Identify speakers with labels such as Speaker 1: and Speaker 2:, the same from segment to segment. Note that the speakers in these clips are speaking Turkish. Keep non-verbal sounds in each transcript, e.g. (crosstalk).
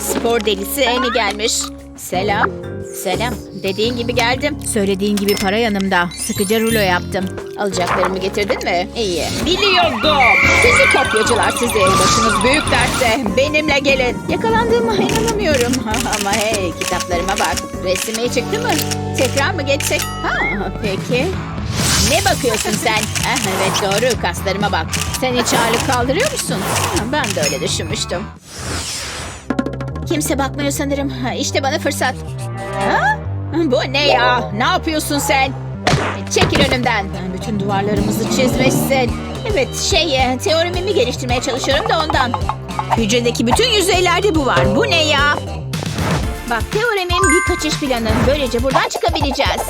Speaker 1: spor delisi Eni gelmiş. Selam. Selam. Dediğin gibi geldim. Söylediğin gibi para yanımda. Sıkıca rulo yaptım. Alacaklarımı getirdin mi? İyi. Biliyordum. Sizi kopyacılar sizi. Başınız büyük dertte. Benimle gelin. Yakalandığıma inanamıyorum. (laughs) Ama hey kitaplarıma bak. Resim iyi çıktı mı? Tekrar mı geçsek? Ha peki. Ne bakıyorsun sen? (laughs) Ah, evet doğru kaslarıma bak. Sen hiç ağırlık kaldırıyor musun? Ben de öyle düşünmüştüm. Kimse bakmıyor sanırım. İşte bana fırsat. Ha? Bu ne ya? Ne yapıyorsun sen? Çekil önümden. Bütün duvarlarımızı çizmişsin. Evet şey e, teoremimi geliştirmeye çalışıyorum da ondan. Hücredeki bütün yüzeylerde bu var. Bu ne ya? Bak teoremin bir kaçış planı. Böylece buradan çıkabileceğiz.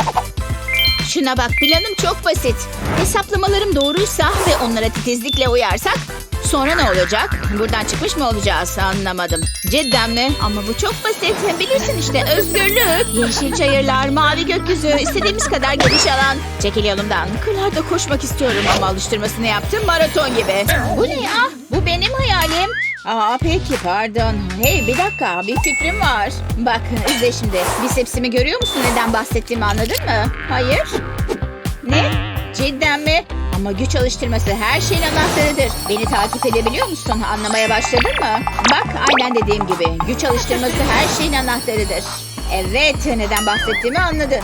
Speaker 1: Şuna bak planım çok basit. Hesaplamalarım doğruysa ve onlara titizlikle uyarsak sonra ne olacak? Buradan çıkmış mı olacağız? Anlamadım. Cidden mi? Ama bu çok basit. Bilirsin işte özgürlük. Yeşil çayırlar, mavi gökyüzü, istediğimiz kadar geniş alan. Çekil yolumdan. Kırlarda koşmak istiyorum ama alıştırmasını yaptım maraton gibi. Bu ne ya? Bu benim hayalim. Aa peki pardon. Hey bir dakika bir fikrim var. Bak izle şimdi. Bisepsimi görüyor musun neden bahsettiğimi anladın mı? Hayır. Ne? Cidden mi? Ama güç alıştırması her şeyin anahtarıdır. Beni takip edebiliyor musun? Anlamaya başladın mı? Bak aynen dediğim gibi. Güç alıştırması her şeyin anahtarıdır. Evet neden bahsettiğimi anladın.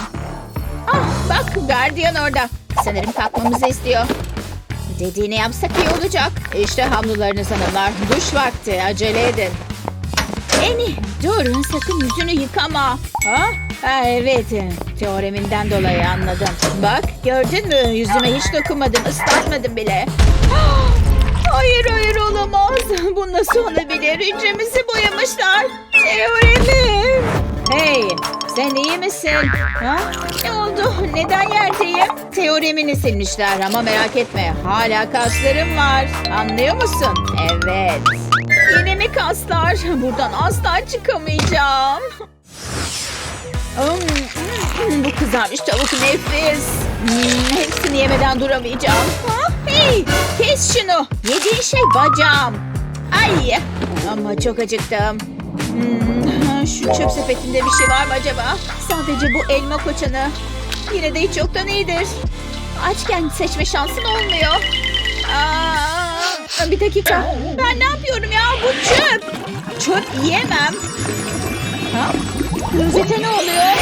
Speaker 1: Ah bak gardiyan orada. Sanırım kalkmamızı istiyor. Dediğini yapsak iyi olacak. İşte havlularınız hanımlar. Duş vakti. Acele edin. Eni dur sakın yüzünü yıkama. Ha? ha evet teoreminden dolayı anladım. Bak gördün mü yüzüme hiç dokunmadım ıslatmadım bile. (gasps) Hayır hayır olamaz. Bu nasıl olabilir? Hücremizi boyamışlar. Teoremim. Hey sen iyi misin? Ha? Ne oldu? Neden yerdeyim? Teoremini silmişler ama merak etme. Hala kaslarım var. Anlıyor musun? Evet. Yine mi kaslar? Buradan asla çıkamayacağım. Hmm, bu kızarmış tavuk nefis. Hmm, hepsini yemeden duramayacağım. Ha, hey, kes şunu. Yediğin şey bacağım. Ay, ama çok acıktım. Hmm, şu çöp sepetinde bir şey var mı acaba? Sadece bu elma koçanı. Yine de hiç yoktan iyidir. Açken seçme şansın olmuyor. Aa, bir dakika. Ben ne yapıyorum ya? Bu çöp. Çöp yiyemem. Ha? Klozete ne oluyor?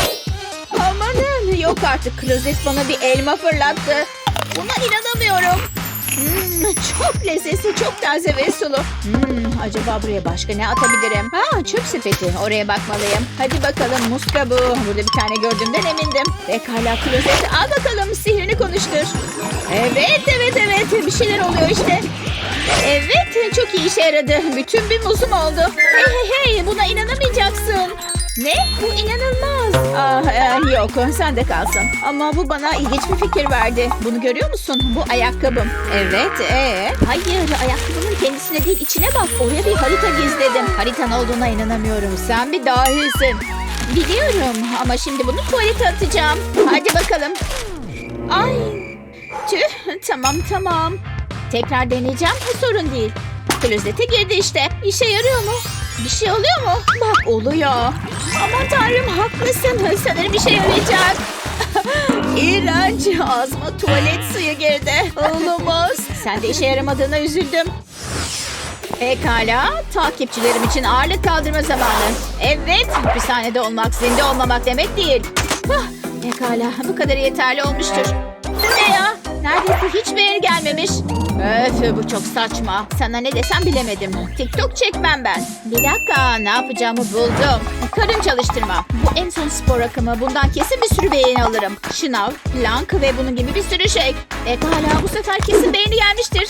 Speaker 1: Amanın yok artık klozet bana bir elma fırlattı. Buna inanamıyorum. Hmm, çok lezzetli, çok taze ve sulu. Hmm, acaba buraya başka ne atabilirim? Ha, çöp sepeti. Oraya bakmalıyım. Hadi bakalım muska bu. Burada bir tane gördüğümden emindim. Pekala klozet. Al bakalım sihrini konuştur. Evet, evet, evet. Bir şeyler oluyor işte. Evet, çok iyi işe yaradı. Bütün bir muzum oldu. Hey hey hey, buna inanamayacaksın. Ne? Bu inanılmaz. Ah, eh, yok sen de kalsın. Ama bu bana ilginç bir fikir verdi. Bunu görüyor musun? Bu ayakkabım. Evet, ee? Hayır, ayakkabının kendisine değil içine bak. Oraya bir harita gizledim. Haritan olduğuna inanamıyorum. Sen bir dahisin. Biliyorum ama şimdi bunu tuvalete atacağım. Hadi bakalım. Ay, tüh, tamam tamam. Tekrar deneyeceğim, sorun değil. Klozete girdi işte. İşe yarıyor mu? Bir şey oluyor mu? Bak oluyor. Aman tanrım haklısın. Sanırım işe yarayacak. (laughs) İğrenç. Ağzıma tuvalet suyu girdi. Olamaz. Sen de işe yaramadığına üzüldüm. Pekala. Takipçilerim için ağırlık kaldırma zamanı. Evet. Hapishanede olmak zinde olmamak demek değil. Ah, pekala. Bu kadar yeterli olmuştur. Ne ya? Neredeyse hiç beğeni gelmemiş. Öf bu çok saçma. Sana ne desem bilemedim. TikTok çekmem ben. Bir dakika ne yapacağımı buldum. Karın çalıştırma. Bu en son spor akımı. Bundan kesin bir sürü beğeni alırım. Şınav, plank ve bunun gibi bir sürü şey. Pekala bu sefer kesin beğeni gelmiştir.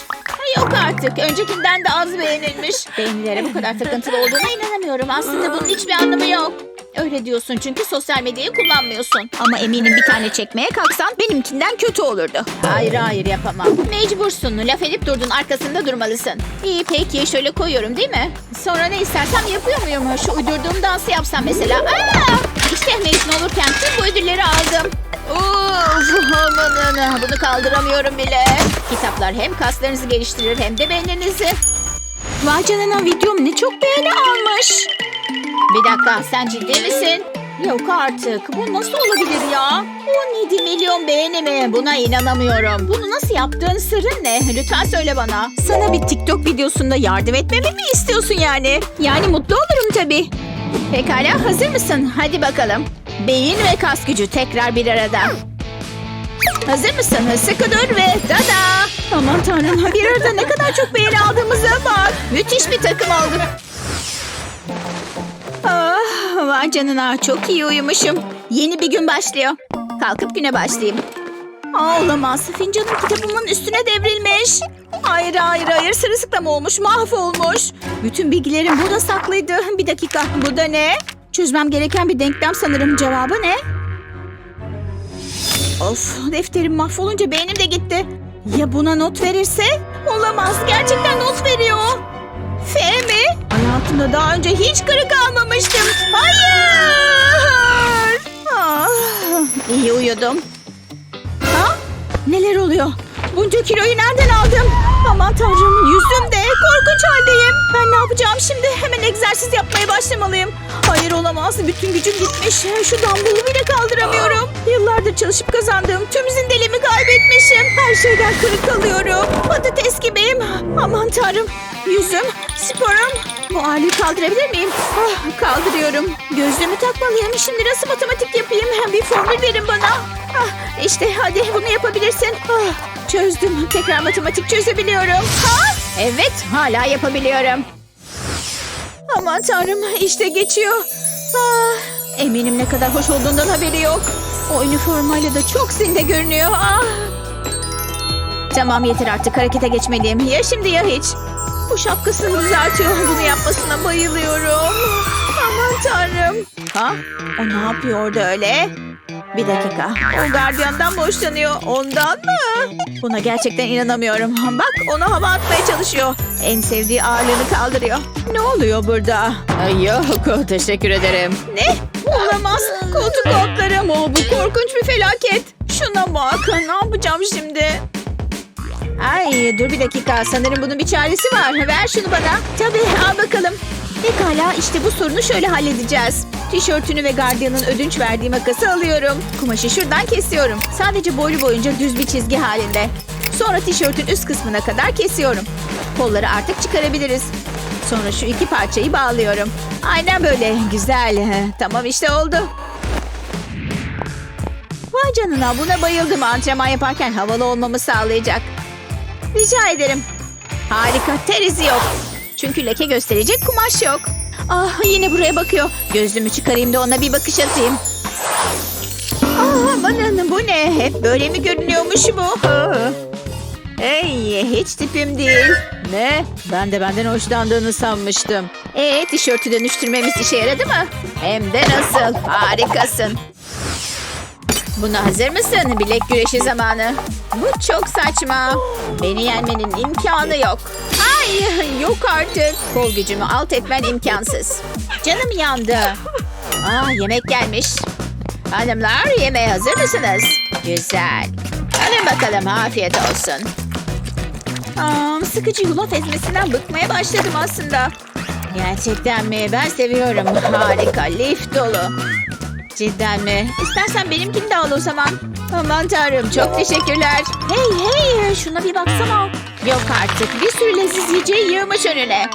Speaker 1: Yok artık. Öncekinden de az beğenilmiş. Beğenilere bu kadar takıntılı olduğuna inanamıyorum. Aslında bunun hiçbir anlamı yok. Öyle diyorsun çünkü sosyal medyayı kullanmıyorsun. Ama eminim bir tane çekmeye kalksan benimkinden kötü olurdu. Hayır hayır yapamam. Mecbursun. Laf edip durdun arkasında durmalısın. İyi peki şöyle koyuyorum değil mi? Sonra ne istersem yapıyor muyum? Şu uydurduğum dansı yapsam mesela. Aa! İşte mezun olurken tüm bu ödülleri aldım. Uf, amanın bunu kaldıramıyorum bile. Kitaplar hem kaslarınızı geliştirir hem de beyninizi. Vay canına videom ne çok beğeni almış. Bir dakika sen ciddi misin? Yok artık. Bu nasıl olabilir ya? 17 milyon beğeni mi? Buna inanamıyorum. Bunu nasıl yaptığın sırrın ne? Lütfen söyle bana. Sana bir TikTok videosunda yardım etmemi mi istiyorsun yani? Yani mutlu olurum tabii. Pekala hazır mısın? Hadi bakalım. Beyin ve kas gücü tekrar bir arada. Hazır mısın? Sıkı dur ve tada! Aman tanrım bir arada ne kadar çok beğeni aldığımıza bak. Müthiş bir takım olduk. Vay canına çok iyi uyumuşum. Yeni bir gün başlıyor. Kalkıp güne başlayayım. Aa, olamaz. Fincanım kitabımın üstüne devrilmiş. Hayır hayır hayır sırılsıklam olmuş mahvolmuş. Bütün bilgilerim burada saklıydı. Bir dakika bu da ne? Çözmem gereken bir denklem sanırım. Cevabı ne? Of defterim mahvolunca beynim de gitti. Ya buna not verirse? Olamaz gerçekten not veriyor. F mi? Hayatımda daha önce hiç kırık almamıştım. Hayır! Ah, iyi uyudum. Ha? Neler oluyor? Bunca kiloyu nereden aldım? Aman tanrım yüzüm de korkunç haldeyim. Ben ne yapacağım şimdi? Hemen egzersiz yapmaya başlamalıyım. Hayır olamaz. Bütün gücüm gitmiş. Şu dumbbell'ı bile kaldıramıyorum. Yıllardır çalışıp kazandığım tüm zindeliğimi kaybetmişim. Her şeyden kırık kalıyorum. Patates gibiyim. Aman tanrım. Yüzüm, sporum. Bu ağırlığı kaldırabilir miyim? Ah, kaldırıyorum. Gözlüğümü takmalıyım. Şimdi nasıl matematik yapayım? Bir formül verin bana. Ah, işte hadi bunu yapabilirsin. Ah, çözdüm. Tekrar matematik çözebiliyorum. Ha? Evet hala yapabiliyorum. Aman tanrım işte geçiyor. Ah, eminim ne kadar hoş olduğundan haberi yok. O üniformayla da çok zinde görünüyor. Ah. Tamam yeter artık harekete geçmeliyim. Ya şimdi ya hiç. Bu şapkasını düzeltiyor. Bunu yapmasına bayılıyorum. Aman tanrım. Ha? O ne yapıyor orada öyle? Bir dakika. O gardiyandan boşlanıyor. Ondan mı? Buna gerçekten inanamıyorum. Bak onu hava atmaya çalışıyor. En sevdiği ağırlığını kaldırıyor. Ne oluyor burada? Ay yok teşekkür ederim. Ne? Olamaz. Koltuk altlarım. O, bu korkunç bir felaket. Şuna bak. Ne yapacağım şimdi? Ay dur bir dakika sanırım bunun bir çaresi var. Ver şunu bana. Tabii al bakalım. Pekala işte bu sorunu şöyle halledeceğiz. Tişörtünü ve gardiyanın ödünç verdiği makası alıyorum. Kumaşı şuradan kesiyorum. Sadece boylu boyunca düz bir çizgi halinde. Sonra tişörtün üst kısmına kadar kesiyorum. Kolları artık çıkarabiliriz. Sonra şu iki parçayı bağlıyorum. Aynen böyle. Güzel. Tamam işte oldu. Vay canına buna bayıldım. Antrenman yaparken havalı olmamı sağlayacak. Rica ederim. Harika. Terizi yok. Çünkü leke gösterecek kumaş yok. Ah yine buraya bakıyor. Gözlüğümü çıkarayım da ona bir bakış atayım. Ah amanın bu ne? Hep böyle mi görünüyormuş bu? Hey hiç tipim değil. Ne? Ben de benden hoşlandığını sanmıştım. Ee tişörtü dönüştürmemiz işe yaradı mı? Hem de nasıl? Harikasın. Buna hazır mısın? Bilek güreşi zamanı. Bu çok saçma. Beni yenmenin imkanı yok. Ay yok artık. Kol gücümü alt etmen imkansız. Canım yandı. Aa yemek gelmiş. Hanımlar yemeğe hazır mısınız? Güzel. Alın bakalım afiyet olsun. Aa, sıkıcı yulaf ezmesinden bıkmaya başladım aslında. Gerçekten mi? Ben seviyorum. Harika, lif dolu. Cidden mi? İstersen benimkini de al o zaman. Aman tanrım çok teşekkürler. Hey hey şuna bir baksana. Yok artık bir sürü leziz yiyeceği yığmış önüne.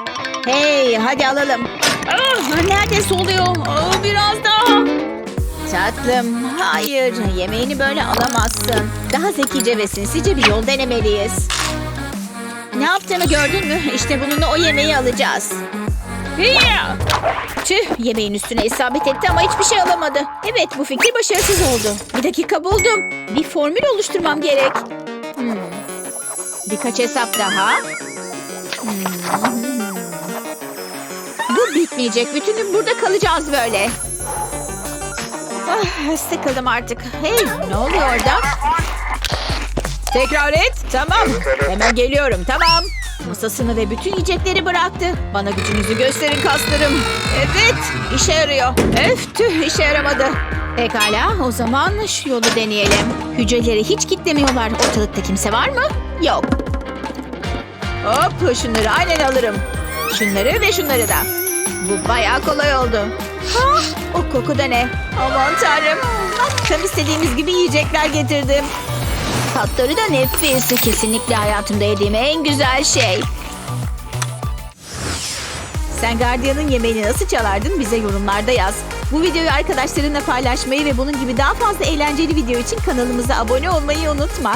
Speaker 1: Hey hadi alalım. Ah, nerede oluyor? Aa, biraz daha. Tatlım hayır yemeğini böyle alamazsın. Daha zekice ve sinsice bir yol denemeliyiz. Ne yaptığını gördün mü? İşte bununla o yemeği alacağız. Tüh yemeğin üstüne isabet etti ama hiçbir şey alamadı. Evet bu fikir başarısız oldu. Bir dakika buldum. Bir formül oluşturmam gerek. Hmm. Birkaç hesap daha. Hmm. Bu bitmeyecek. Bütün gün burada kalacağız böyle. Ah, sıkıldım artık. Hey ne oluyor orada? Tekrar et. Tamam. Hemen geliyorum. Tamam. Masasını ve bütün yiyecekleri bıraktı. Bana gücünüzü gösterin kaslarım. Evet, işe yarıyor. Öf tüh işe yaramadı. Pekala, o zaman şu yolu deneyelim. Hücreleri hiç kitlemiyorlar. Ortalıkta kimse var mı? Yok. Hop, şunları aynen alırım. Şunları ve şunları da. Bu bayağı kolay oldu. Ha, o koku da ne? Aman tanrım. Tam istediğimiz gibi yiyecekler getirdim. Tatları da nefis. Kesinlikle hayatımda yediğim en güzel şey. Sen gardiyanın yemeğini nasıl çalardın bize yorumlarda yaz. Bu videoyu arkadaşlarınla paylaşmayı ve bunun gibi daha fazla eğlenceli video için kanalımıza abone olmayı unutma.